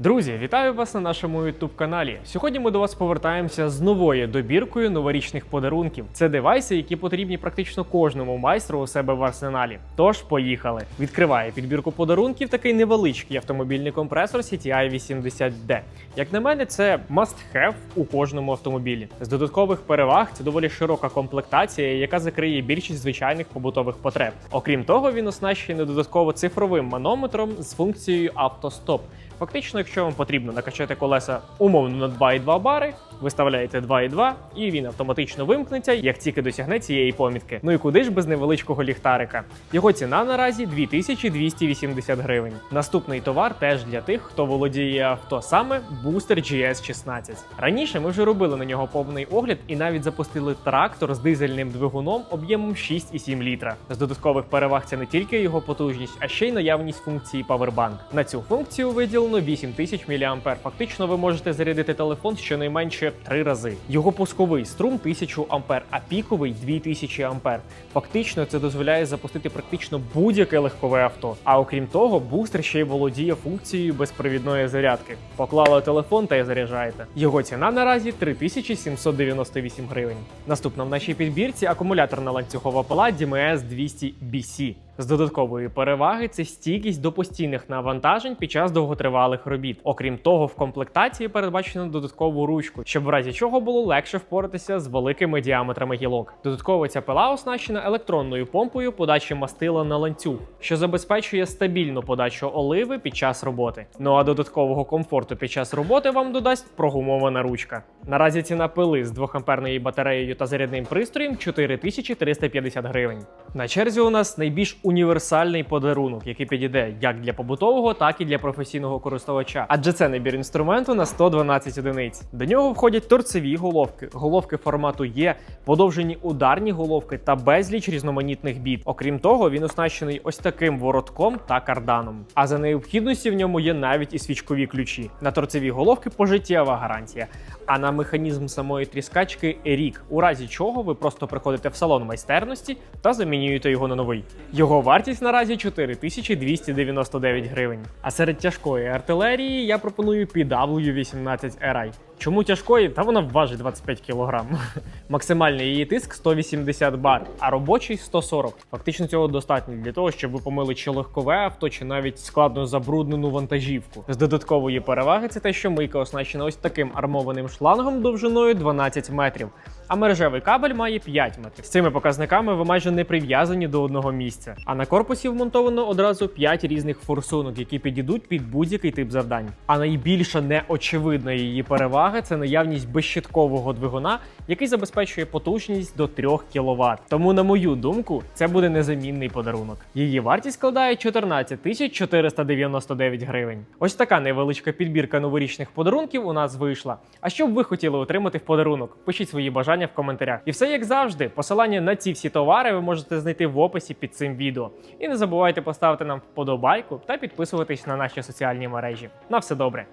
Друзі, вітаю вас на нашому youtube каналі. Сьогодні ми до вас повертаємося з новою добіркою новорічних подарунків. Це девайси, які потрібні практично кожному майстру у себе в арсеналі. Тож поїхали. Відкриває підбірку подарунків такий невеличкий автомобільний компресор CTI 80D. Як на мене, це must-have у кожному автомобілі. З додаткових переваг це доволі широка комплектація, яка закриє більшість звичайних побутових потреб. Окрім того, він оснащений додатково цифровим манометром з функцією автостоп. Фактично, якщо вам потрібно накачати колеса умовно на 2,2 бари, виставляєте 2,2 і він автоматично вимкнеться, як тільки досягне цієї помітки. Ну і куди ж без невеличкого ліхтарика? Його ціна наразі 2280 гривень. Наступний товар теж для тих, хто володіє авто, саме бустер GS16. Раніше ми вже робили на нього повний огляд і навіть запустили трактор з дизельним двигуном об'ємом 6,7 літра. З додаткових переваг це не тільки його потужність, а ще й наявність функції Powerbank. На цю функцію виділено 8000 мА. Фактично, ви можете зарядити телефон щонайменше 3 рази. Його пусковий струм 1000 А, а піковий 2000 А. Фактично, це дозволяє запустити практично будь-яке легкове авто. А окрім того, бустер ще й володіє функцією безпровідної зарядки. Поклали телефон та й заряджаєте. Його ціна наразі 3798 гривень. Наступна в нашій підбірці акумуляторна ланцюгова пила DMS 200 BC. З додаткової переваги це стійкість до постійних навантажень під час довготривалих робіт. Окрім того, в комплектації передбачено додаткову ручку, щоб в разі чого було легше впоратися з великими діаметрами гілок. Додатково ця пила оснащена електронною помпою подачі мастила на ланцюг, що забезпечує стабільну подачу оливи під час роботи. Ну а додаткового комфорту під час роботи вам додасть прогумована ручка. Наразі ціна пили з 2-амперною батареєю та зарядним пристроєм 4350 гривень. На черзі у нас найбільш універсальний подарунок, який підійде як для побутового, так і для професійного користувача. Адже це набір інструменту на 112 одиниць. До нього входять торцеві головки, головки формату Є, подовжені ударні головки та безліч різноманітних біт. Окрім того, він оснащений ось таким воротком та карданом. А за необхідності в ньому є навіть і свічкові ключі. На торцеві головки пожиттєва гарантія. А на механізм самої тріскачки рік, у разі чого ви просто приходите в салон майстерності та замінюєте його на новий. Його вартість наразі 4299 гривень. А серед тяжкої артилерії я пропоную PW18 RI. Чому тяжкої? Та вона важить 25 кг. Максимальний її тиск 180 бар, а робочий 140. Фактично цього достатньо для того, щоб ви помили чи легкове авто, чи навіть складно забруднену вантажівку. З додаткової переваги це те, що мийка оснащена ось таким армованим шлангом довжиною 12 метрів. А мережевий кабель має 5 метрів. З цими показниками ви майже не прив'язані до одного місця. А на корпусі вмонтовано одразу 5 різних форсунок, які підійдуть під будь-який тип завдань. А найбільша неочевидна її перевага це наявність безщиткового двигуна, який забезпечує потужність до 3 кВт. Тому, на мою думку, це буде незамінний подарунок. Її вартість складає 14 тисяч 499 гривень. Ось така невеличка підбірка новорічних подарунків у нас вийшла. А що б ви хотіли отримати в подарунок? Пишіть свої бажання в коментарях. І все як завжди, посилання на ці всі товари ви можете знайти в описі під цим відео. І не забувайте поставити нам вподобайку та підписуватись на наші соціальні мережі. На все добре.